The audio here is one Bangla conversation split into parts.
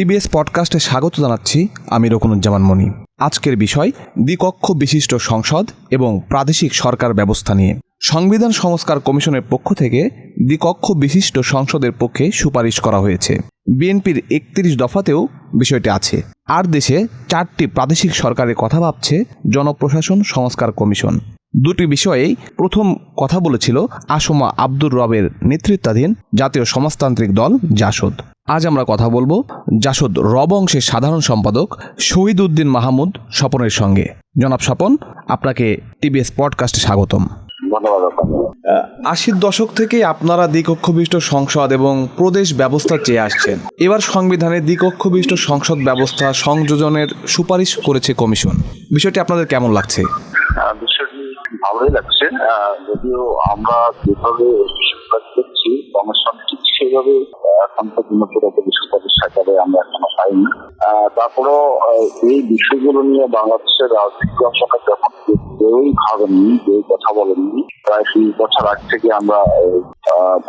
টিবিএস পডকাস্টে স্বাগত জানাচ্ছি আমি রকুনুজ্জামান মনি। আজকের বিষয়, দ্বিকক্ষ বিশিষ্ট সংসদ এবং প্রাদেশিক সরকার ব্যবস্থা নিয়ে। সংবিধান সংস্কার কমিশনের পক্ষ থেকে দ্বিকক্ষ বিশিষ্ট সংসদের পক্ষে সুপারিশ করা হয়েছে। বিএনপির একত্রিশ দফাতেও বিষয়টি আছে। আর দেশে চারটি প্রাদেশিক সরকারের কথা ভাবছে জনপ্রশাসন সংস্কার কমিশন। দুটি বিষয়েই প্রথম কথা বলেছিল আসমা আব্দুর রবের নেতৃত্বাধীন জাতীয় সমাজতান্ত্রিক দল জাসদ। আজ আমরা কথা বলব জাসদ রব অংশের সাধারণ সম্পাদক শহীদ উদ্দিন মাহমুদ স্বপনের সঙ্গে। জনাব স্বপন, আপনাকে টিভিএস পডকাস্টে স্বাগতম। আশির দশক থেকে আপনারা দ্বিকক্ষবিষ্ট সংসদ এবং প্রদেশ ব্যবস্থা চেয়ে আসছেন। এবার সংবিধানে দ্বিকক্ষবিষ্ট সংসদ ব্যবস্থা সংযোজনের সুপারিশ করেছে কমিশন। বিষয়টি আপনাদের কেমন লাগছে? ভালোই লাগছে। যদিও আমরা যেভাবে করছি ঠিক সেভাবে পুরোপুরি আমরা এখনও পাইনি। তারপরেও এই বিষয়গুলো নিয়ে বাংলাদেশের রাজনৈতিক অংশটা যখন কেউই ভাবেননি কেউ কথা বলেননি, প্রায় ত্রিশ বছর আগ থেকে আমরা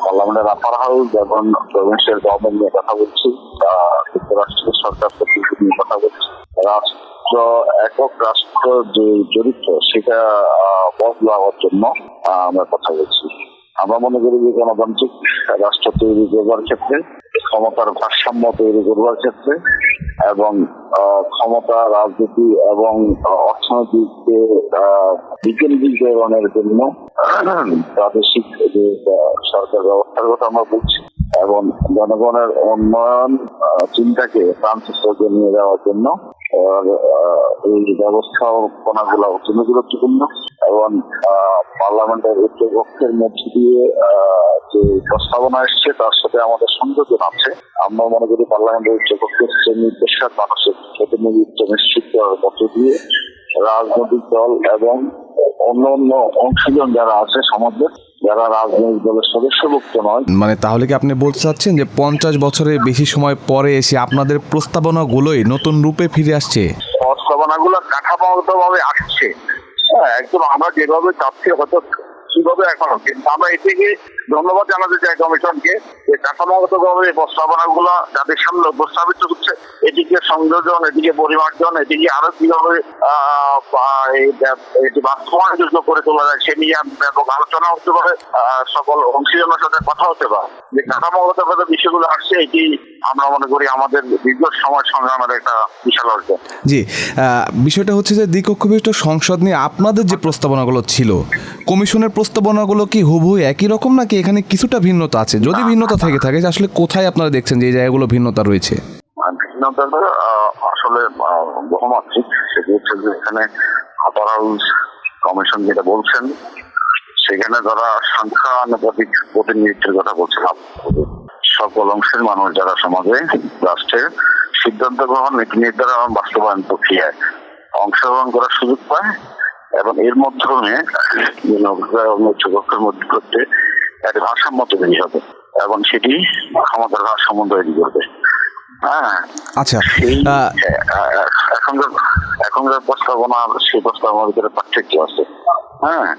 পার্লামেন্টের আপার হাউস এবং প্রভিন্সিয়াল গভর্নমেন্ট নিয়ে কথা বলছি যুক্তরাষ্ট্রের সরকার বলছি রাষ্ট্র একক রাষ্ট্র যে চরিত্র সেটা বদলাবার জন্য আমরা কথা বলছি। আমরা মনে করি যে গণতান্ত্রিক রাষ্ট্র তৈরি করবার ক্ষেত্রে ক্ষমতার ভারসাম্য তৈরি করবার ক্ষেত্রে এবং ক্ষমতা রাজনীতি এবং আহ, অর্থনৈতিককে আহ, বিকেন্দ্রীকরণের জন্য প্রাদেশিক যে সরকার ব্যবস্থার কথা আমরা বলছি এবং জনগণের উন্নয়ন চিন্তাকে প্রান্তিস্তকে নিয়ে যাওয়ার জন্য এই ব্যবস্থাপনাগুলো অত্যন্ত গুরুত্বপূর্ণ এবং পার্লামেন্টের উচ্চপক্ষের মধ্যে দিয়ে যে প্রস্তাবনা এসছে, তার সাথে আমাদের সংযোজন আছে। আমরা মনে করি পার্লামেন্টের উচ্চপক্ষের যে নির্দেশক, মানুষের প্রতিনিধিত্ব নিশ্চিত করার মধ্য দিয়ে রাজনৈতিক দল এবং অন্য অন্য অংশজন যারা আছে সমাজের যারা রাজনৈতিক দলের সদস্যভুক্ত নয়। মানে তাহলে কি আপনি বলতে চাচ্ছেন যে পঞ্চাশ বছরের বেশি সময় পরে এসে আপনাদের প্রস্তাবনাগুলোই নতুন রূপে ফিরে আসছে? প্রস্তাবনাগুলো কাঠামোগত ভাবে আসছে। হ্যাঁ একদম আমরা যেভাবে চাচ্ছি হয়তো কীভাবে এখনও কিন্তু আমরা এটিকে ধন্যবাদ জানাতে চাই কমিশনকে যে কাঠামোগত ভাবে প্রস্তাবনাগুলো যাদের সামনে উপস্থাপিত হচ্ছে, এটিকে সংযোজন, এটিকে পরিমার্জন, এটিকে আরও কীভাবে এটি বাস্তবায়নযোগ্য করে তোলা যায় সে নিয়ে ব্যাপক আলোচনা হতে পারে। সকল অংশীজনের সাথে কথা হতে পারে। যে কাঠামোগত ভাবে বিষয়গুলো আসছে, এটি আমরা মনে করি আমাদের দীর্ঘ সময় সংগ্রামের একটা বিশাল অর্জন। জি বিষয়টা হচ্ছে যে দ্বিকক্ষবিষ্ট সংসদ নিয়ে আপনাদের যে প্রস্তাবনাগুলো ছিল, কমিশনের প্রস্তাবনাগুলো কি হুবহু একই রকম নাকি এখানে কিছুটা ভিন্নতা আছে? যদি ভিন্নতা থেকে থাকে আসলে কোথায় আপনারা দেখছেন যে জায়গাগুলো ভিন্নতা রয়েছে? আসলে বহুমাত্রিক, সেটি হচ্ছে যে এখানে কমিশন যেটা বলছেন, সেখানে যারা সংখ্যানুপাতিক প্রতিনিধিত্বের কথা সকল অংশের মানুষ যারা সমাজে রাষ্ট্রের সিদ্ধান্ত গ্রহণ নীতি নির্ধারণ বাস্তবায়ন প্রক্রিয়ায় অংশগ্রহণ করার সুযোগ পায়। এবং এর মাধ্যমে উচ্চকক্ষের মধ্যে করতে একটা ভারসাম্য তৈরি হবে এবং সেটি ক্ষমতার ভারসাম্য তৈরি করবে। হ্যাঁ? আচ্ছা এখনকার এখনকার প্রস্তাবনা সেই প্রস্তাবনার ভিতরে পার্থক্য আছে। হ্যাঁ?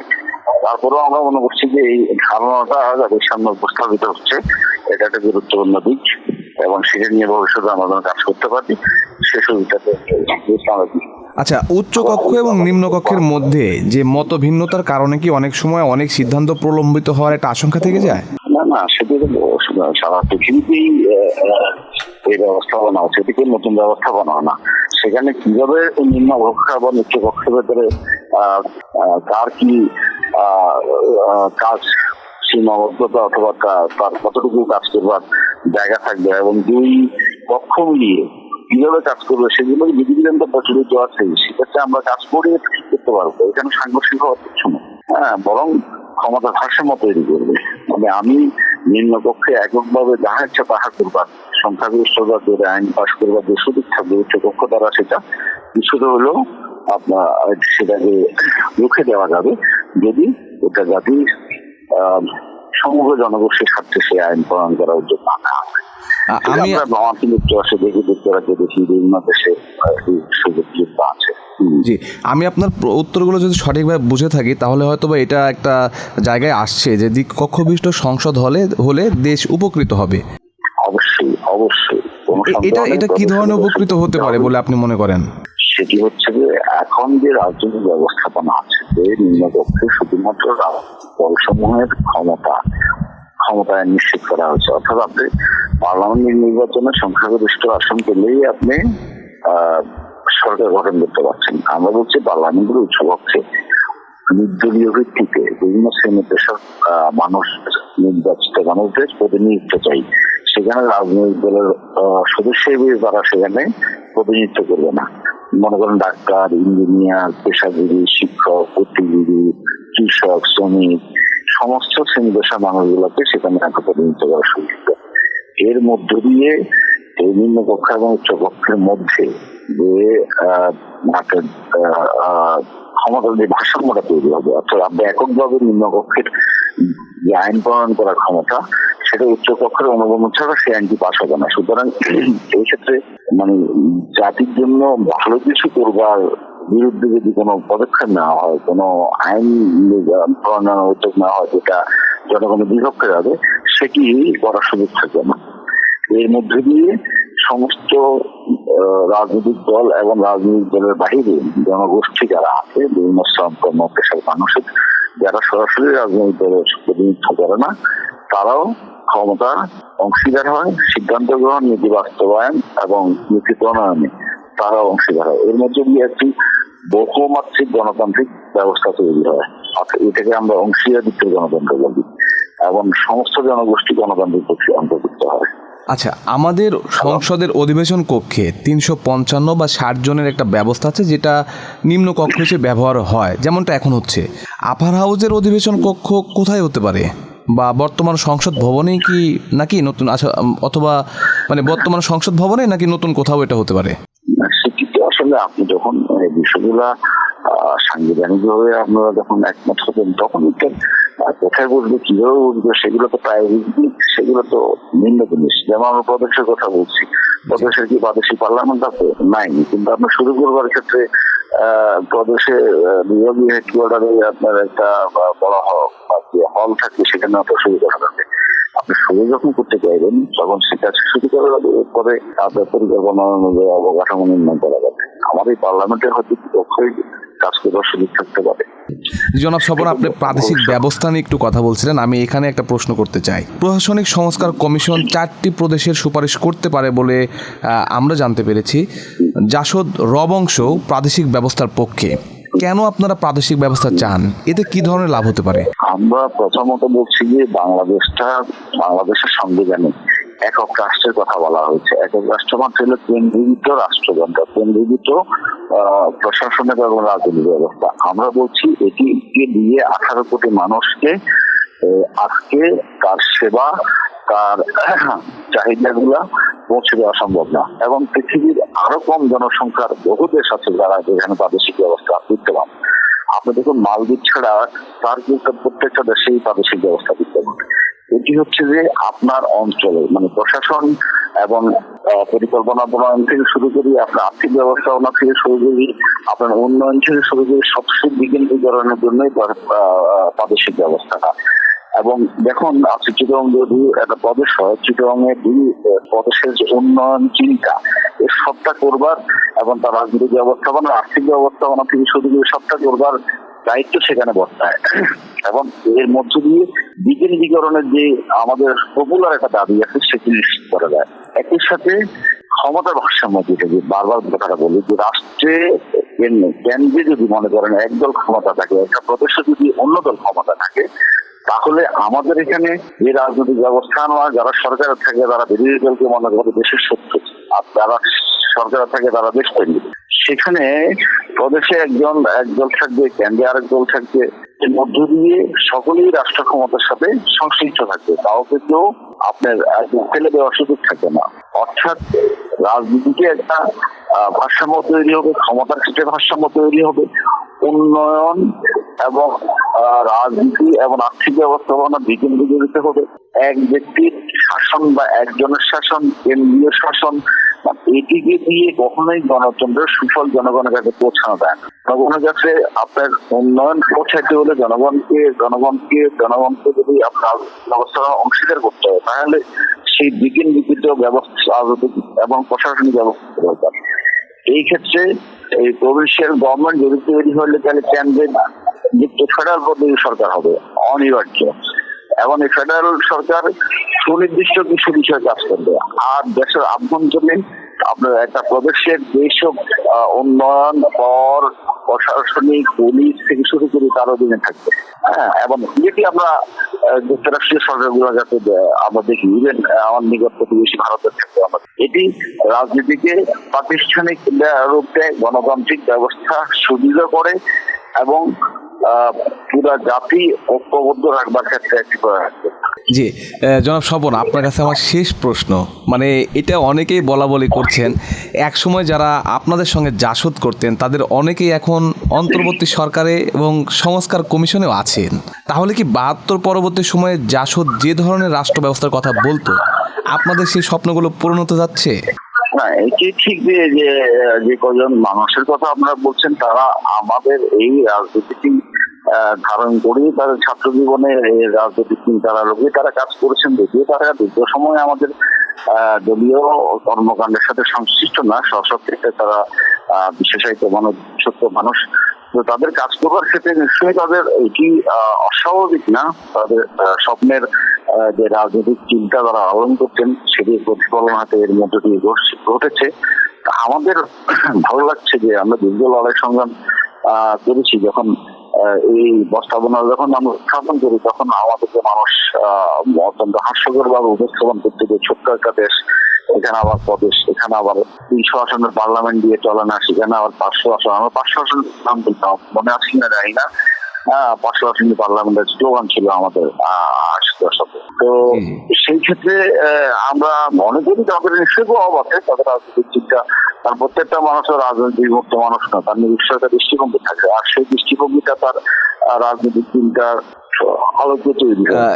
তারপরেও আমরা মনে করছি যে এই ধারণাটা যাদের সামনে উপস্থাপিত হচ্ছে এটা একটা গুরুত্বপূর্ণ দিক এবং সেটা নিয়ে ভবিষ্যতে আমরা যেন কাজ করতে পারি। সে দিই। আচ্ছা উচ্চ কক্ষ এবং নিম্ন কক্ষের মধ্যে যে মত ভিন্নতার কারণে কি অনেক সময় অনেক সিদ্ধান্ত প্রলম্বিত হওয়ার একটা আশঙ্কা থেকে যায়? না না সেটা সারা পৃথিবীতেই এই ব্যবস্থাপনা এদিকে নতুন ব্যবস্থাপনা না। সেখানে কীভাবে নিম্ন কক্ষ এবং উচ্চ কক্ষের ভেতরে কার কি কাজ সীমাবদ্ধতা অথবা তার কতটুকু কাজ করবার জায়গা থাকবে এবং দুই পক্ষ মিলিয়ে কীভাবে কাজ করবে, সেগুলো বিধিবিধান তো প্রচলিত আছে। সেক্ষেত্রে আমরা কাজ করে ঠিক করতে পারব এখানে সাংঘর্ষিক হওয়ার কিছু না। হ্যাঁ বরং ক্ষমতা ভারসাম্য তৈরি করবে। মানে আমি নিম্নকক্ষে এককভাবে যাহা ইচ্ছা তাহা করবার সংখ্যাগরিষ্ঠতা ধরে আইন পাশ করবার যে সুযোগ থাকবে উচ্চকক্ষ দ্বারা সেটা কিছুটা হলেও আপনার সেটাকে রুখে দেওয়া যাবে। যদি এটা জাতির সমগ্র জনগোষ্ঠীর স্বার্থে সেই আইন প্রণয়ন করার উদ্যোগ না হয়। আমি জি আমি আপনার উত্তরগুলো যদি সঠিকভাবে বুঝে থাকি তাহলে হয়তো বা এটা একটা জায়গায় আসছে যে দ্বিকক্ষবিষ্ট সংসদ হলে হলে দেশ উপকৃত হবে। অবশ্যই অবশ্যই। এটা এটা কি ধরনের উপকৃত হতে পারে বলে আপনি মনে করেন? সেটি হচ্ছে যে এখন যে রাজনৈতিক ব্যবস্থাপনা আছে যে নিম্নপক্ষে শুধুমাত্র দলসমূহের ক্ষমতা ক্ষমতায় নিশ্চিত করা হয়েছে অর্থাৎ আপনি পার্লামেন্ট নির্বাচনে সংখ্যাগরিষ্ঠ আসন পেলেই আপনি সরকার গঠন করতে পারছেন। আমরা বলছি পার্লামেন্টের উচ্চপক্ষে নির্দলীয় ভিত্তিতে বিভিন্ন শ্রেণি পেশার মানুষ নির্বাচিত মানুষদের প্রতিনিধিত্ব চাই। সেখানে রাজনৈতিক দলের সদস্য হিসেবে তারা সেখানে প্রতিনিধিত্ব করবে না। মনে করেন ডাক্তার, ইঞ্জিনিয়ার, পেশাজীবী, শিক্ষক, বুদ্ধিজীবী, কৃষক, শ্রমিক, সমস্ত শ্রেণি পেশার মানুষগুলোকে সেখানে একটা প্রতিনিধিত্ব করা সুযোগ। এর মধ্য দিয়ে এই নিম্ন কক্ষ এবং উচ্চ কক্ষের মধ্যে যে ক্ষমতার যে ভারসাম্যটা তৈরি হবে, অর্থাৎ আপনি এককভাবে নিম্ন কক্ষের যে আইন প্রণয়ন করার ক্ষমতা, সেটা উচ্চ কক্ষের অনুমোদন ছাড়া সেই আইনটি পাশ হবে না। সুতরাং এই ক্ষেত্রে মানে জাতির জন্য ভালো কিছু করবার বিরুদ্ধে যদি কোনো পদক্ষেপ নেওয়া হয়, কোনো আইন প্রণয়নের উদ্যোগ নেওয়া হয়, যেটা জনগণের বিপক্ষে যাবে সেটি করার সুযোগ থাকবে না। এর মধ্যে দিয়ে সমস্ত রাজনৈতিক দল এবং রাজনৈতিক দলের বাহিরে জনগোষ্ঠী যারা আছে, বিভিন্ন শ্রম, কর্ম, পেশার মানুষের যারা সরাসরি রাজনৈতিক দলের প্রতিনিধিত্ব করে না, তারাও ক্ষমতা অংশীদার হয়, সিদ্ধান্ত গ্রহণ, নীতি বাস্তবায়ন এবং নীতি প্রণয়নে তারাও অংশীদার হয়। এর মধ্যে দিয়ে একটি বহুমাত্রিক গণতান্ত্রিক ব্যবস্থা তৈরি হয়। এটাকে আমরা অংশীদারিত্বের গণতন্ত্র বলি এবং সমস্ত জনগোষ্ঠী গণতান্ত্রিক প্রক্রিয়া অন্তর্ভুক্ত হয়। আচ্ছা আমাদের সংসদের অধিবেশন কক্ষে তিনশো পঞ্চান্ন বা ষাট জনের একটা ব্যবস্থা আছে যেটা নিম্ন কক্ষ হিসেবে ব্যবহার হয় যেমনটা এখন হচ্ছে। আপার হাউসের অধিবেশন কক্ষ কোথায় হতে পারে? বা বর্তমান সংসদ ভবনেই কি নাকি নতুন আচ্ছা অথবা মানে বর্তমান সংসদ ভবনে নাকি নতুন কোথাও এটা হতে পারে? আসলে আপনি যখন এই বিষয়গুলা সাংবিধানিক ভাবে আপনারা যখন একমত হবেন, তখন কোথায় বসবে, কীভাবে বসবে, সেগুলো তো প্রায় সেগুলো তো ভিন্ন জিনিস। যেমন আমরা প্রদেশের কথা বলছি, প্রদেশের কি প্রাদেশিক পার্লামেন্ট আছে? নাই, কিন্তু আপনি শুরু করবার ক্ষেত্রে প্রদেশে বিভাগীয় হেডকোয়ার্টারে আপনার একটা বড় হল থাকে, সেখানে আপনার শুরু করা যাবে আপনি শুরু যখন করতে চাইবেন, তখন সেটা শুরু করার পরে আপনার পরিকল্পনা অনুযায়ী অবকাঠামো নির্মাণ করা যাবে। আমাদের পার্লামেন্টের হয়তো পক্ষই কাজ করার সুযোগ থাকতে পারে। জনাব স্বপন আপনি প্রাদেশিক ব্যবস্থা নিয়ে একটু কথা বলছিলেন আমি এখানে একটা প্রশ্ন করতে চাই। প্রশাসনিক সংস্কার কমিশন চারটি প্রদেশের সুপারিশ করতে পারে বলে আমরা জানতে পেরেছি। জাসদ রবংশ প্রাদেশিক ব্যবস্থার পক্ষে কেন আপনারা প্রাদেশিক ব্যবস্থা চান? এতে কি ধরনের লাভ হতে পারে? আমরা প্রথমত বলছি যে বাংলাদেশটা বাংলাদেশের সংবিধানে। একক রাষ্ট্রের কথা বলা হয়েছে। একক রাষ্ট্র মাত্র হলো কেন্দ্রীভূত রাষ্ট্রযন্ত্র কেন্দ্রীভূত আহ, প্রশাসনিক এবং রাজনৈতিক ব্যবস্থা। আমরা বলছি এটিকে দিয়ে আঠারো কোটি মানুষকে আজকে তার সেবা তার চাহিদাগুলা পৌঁছে দেওয়া সম্ভব না। এবং পৃথিবীর আরও কম জনসংখ্যার বহু দেশ আছে যারা যেখানে প্রাদেশিক ব্যবস্থা বিদ্যমান। আপনি দেখুন মালদ্বীপ ছাড়া তার কিন্তু প্রত্যেকটা দেশেই প্রাদেশিক ব্যবস্থা বিদ্যমান। এটি হচ্ছে যে আপনার অঞ্চলে মানে প্রশাসন এবং পরিকল্পনা প্রণয়ন থেকে শুরু করি আপনার আর্থিক ব্যবস্থাপনা থেকে শুরু করি আপনার উন্নয়ন থেকে শুরু করি সবচেয়ে বিকেন্দ্রীকরণের জন্যই প্রাদেশিক ব্যবস্থাটা। এবং দেখুন আজকে চিটং যদি একটা প্রদেশ, হয় চিটং দুই প্রদেশের যে উন্নয়ন চিন্তা এই সবটা করবার এবং তার রাজনৈতিক ব্যবস্থাপনা, আর্থিক ব্যবস্থাপনা থেকে শুরু করে সবটা করবার দায়িত্ব সেখানে বর্তায়। এবং এর মধ্য দিয়ে বিকেন্দ্রীকরণের যে আমাদের পপুলার একটা দাবি আছে, সেটি নিশ্চিত করা যায়। একই সাথে ক্ষমতার ভারসাম্য যেটা যে বারবার কথাটা বলি, যে রাষ্ট্রে কেন্দ্রে- যদি মনে করেন একদল ক্ষমতা থাকে, একটা প্রদেশে যদি অন্য দল ক্ষমতা থাকে, তাহলে আমাদের এখানে যে রাজনৈতিক ব্যবস্থা নেওয়া, যারা সরকারে থাকে তারা বিরোধী দলকে মনে করে দেশের শত্রু, আর যারা সরকারে থাকে, তারা দেশ প্রেমী সেখানে প্রদেশে একজন, একদল থাকবে, কেন্দ্রে আরেক দল থাকবে। এর মধ্য দিয়ে সকলেই রাষ্ট্র ক্ষমতার সাথে সংশ্লিষ্ট থাকবে। কাউকে কেউ আপনার ফেলে দেওয়ার সুযোগ থাকে না। অর্থাৎ রাজনীতিতে একটা ভারসাম্য তৈরি হবে, ক্ষমতার ক্ষেত্রে ভারসাম্য তৈরি হবে। উন্নয়ন এবং রাজনীতি এবং আর্থিক ব্যবস্থাপনা বিকেন্দ্রীকরিত হবে। এক ব্যক্তির শাসন বা একজনের শাসন, কেন্দ্রীয় শাসন এটিকে দিয়ে কখনোই গণতন্ত্রের সুফল জনগণের কাছে পৌঁছানো যায় জনগণের কাছে আপনার উন্নয়ন পৌঁছাইতে হলে জনগণকে জনগণকে জনগণকে যদি আপনার ব্যবস্থা অংশীদার করতে হবে তাহলে সেই বিকৃত ব্যবস্থা এবং প্রশাসনিক ব্যবস্থা দরকার। এই ক্ষেত্রে এই প্রভিন্সিয়াল গভর্নমেন্ট যদি তৈরি হলে তাহলে কেন্দ্রের যে ফেডারেল পদ্ধতির সরকার হবে অনিবার্য। এবং এই ফেডারেল সরকার সুনির্দিষ্ট কিছু বিষয় কাজ করবে। আর দেশের আভ্যন্তরীণ আপনার একটা প্রদেশের যেসব উন্নয়ন কর প্রশাসনিক পুলিশ থেকে শুরু করে তার অধীনে থাকবে। হ্যাঁ এবং যেটি আমরা যুক্তরাষ্ট্রীয় সরকারগুলো যাতে আহ, আমরা দেখি। ইভেন আমার নিকট প্রতিবেশী ভারতের ক্ষেত্রে আমরা এটি রাজনীতিকে প্রাতিষ্ঠানিক রূপ দেয় গণতান্ত্রিক ব্যবস্থা সুদৃঢ় করে এবং পুরা জাতি ঐক্যবদ্ধ রাখবার ক্ষেত্রে একটি প্রয়াস জি জনাব স্বপন আপনার কাছে আমার শেষ প্রশ্ন। মানে এটা অনেকেই বলা বলি করছেন যারা আপনাদের সঙ্গে জাসদ করতেন তাদের অনেকেই এখন অন্তর্বর্তী সরকারে এবং সংস্কার কমিশনেও আছেন। তাহলে কি বাহাত্তর পরবর্তী সময়ে জাসদ যে ধরনের রাষ্ট্র ব্যবস্থার কথা বলতো আপনাদের সেই স্বপ্নগুলো পূরণ হতে যাচ্ছে? না এটি ঠিক যে যে কজন মানুষের কথা আপনারা বলছেন তারা আমাদের এই রাজনীতি ধারণ করেই তাদের ছাত্র জীবনে রাজনৈতিক চিন্তার লোকে তারা কাজ করেছেন যদিও তারা দীর্ঘ সময় আমাদের দলীয় কর্মকাণ্ডের সাথে সংশ্লিষ্ট না সশক্তি তারা আহ, বিশেষায়িত মানুষ সত্য মানুষ। তো তাদের কাজ করবার ক্ষেত্রে নিশ্চয়ই তাদের এটি অস্বাভাবিক না? তাদের স্বপ্নের যে রাজনৈতিক চিন্তা তারা আহরণ করছেন সেটির প্রতিফলন হাতে এর মধ্য দিয়ে ঘটেছে আমাদের ভালো লাগছে যে আমরা দীর্ঘ লড়াই সংগ্রাম করেছি যখন এই বস্তাবনা যখন আমরা উত্থাপন করি, তখন আমাদেরকে মানুষ অত্যন্ত হাস্যকর ভাবে উপস্থাপন করতে যে, ছোট্ট একটা দেশ, এখানে আবার প্রদেশ, এখানে আবার তিনশো আসনের পার্লামেন্ট দিয়ে চলে না, সেখানে আবার পাঁচশো আসন। আমরা পাঁচশো আসন নাম বলতাম, মনে আছে না জানি না। হ্যাঁ পার্লামেন্টের স্লোগান ছিল আমাদের আশি দশকে তো সেই ক্ষেত্রে আমরা মনে করি তাদের নিশ্চয়ই প্রভাব আছে তাদের রাজনৈতিক চিন্তা তার প্রত্যেকটা মানুষের রাজনৈতিক মুক্ত মানুষ না তার নিজস্ব দৃষ্টিভঙ্গি থাকে আর সেই দৃষ্টিভঙ্গিটা তার রাজনৈতিক চিন্তার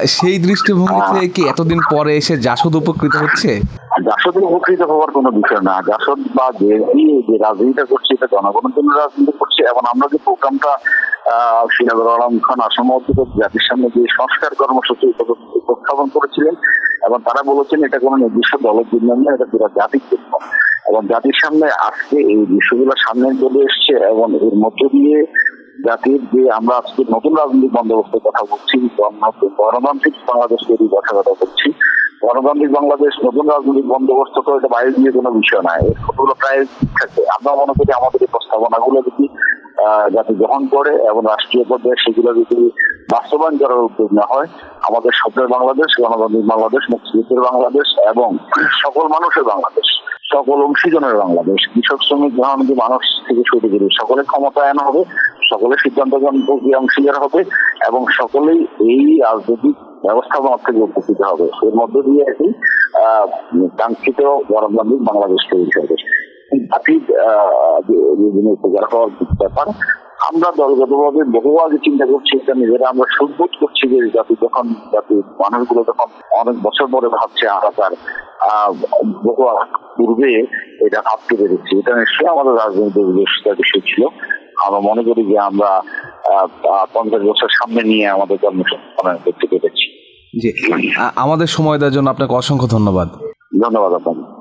সেই দৃষ্টিভঙ্গি থেকে কি এতদিন পরে এসে জাসদ উপকৃত হচ্ছে? জাসদের উপকৃত হওয়ার কোনো বিষয় না জাসদ বা যে যে রাজনীতিটা করছে এটা জনগণের জন্য রাজনীতি করছে এবং আমরা যে প্রোগ্রামটা আলম খান আসাম জাতির সামনে যে সংস্কার কর্মসূচি উপ- উপস্থাপন করেছিলেন এবং তারা বলেছেন এটা কোনো নির্দিষ্ট দলের জন্য না এটা পুরো জাতির জন্য। এবং জাতির সামনে আজকে এই বিষয়গুলো সামনে চলে এসছে এবং এর মধ্য দিয়ে জাতির যে আমরা আজকে নতুন রাজনৈতিক বন্দোবস্তের কথা বলছি, গণতান্ত্রিক বাংলাদেশ তৈরির কথা কথা বলছি। গণতান্ত্রিক বাংলাদেশ, নতুন রাজনৈতিক বন্দোবস্ত তো এটা বাইরে দিয়ে কোনো বিষয় নয়। এর কতগুলো প্রায় থাকে আমরা মনে করি আমাদের এই প্রস্তাবনাগুলো যদি যাতে গ্রহণ করে এবং রাষ্ট্রীয় পর্যায়ে সেগুলো যদি বাস্তবায়ন করার উদ্যোগ না হয় আমাদের স্বপ্নের বাংলাদেশ গণতান্ত্রিক বাংলাদেশ মুক্তিযুদ্ধের বাংলাদেশ এবং সকল মানুষের বাংলাদেশ সকল অংশীজনের বাংলাদেশ কৃষক শ্রমিক গ্রামী মানুষ থেকে শুরু করে সকলে ক্ষমতায়ন হবে সকলে সিদ্ধান্ত গ্রহণ প্রক্রিয়া অংশীদার হবে এবং সকলেই এই রাজনৈতিক ব্যবস্থাপনা থেকে উপকৃত হবে। এর মধ্য দিয়ে একটি আহ, কাঙ্ক্ষিত গণতান্ত্রিক বাংলাদেশ তৈরি হবে। জাতির ব্যাপার। আমরা দলগতভাবে বহু আগে চিন্তা করছি এটা নিজেরা আমরা সুবোধ করছি যে জাতি যখন জাতির মানুষগুলো যখন অনেক বছর পরে ভাবছে আমরা তার বহু পূর্বে এটা ভাবতে পেরেছি। এটা নিশ্চয়ই আমাদের রাজনৈতিক উদ্দেশ্যতার বিষয় ছিল। আমরা মনে করি যে আমরা পঞ্চাশ বছর সামনে নিয়ে আমাদের কর্মসংস্থান করতে পেরেছি জি। আমাদের সময় দেওয়ার জন্য আপনাকে অসংখ্য ধন্যবাদ। ধন্যবাদ আপনাকে।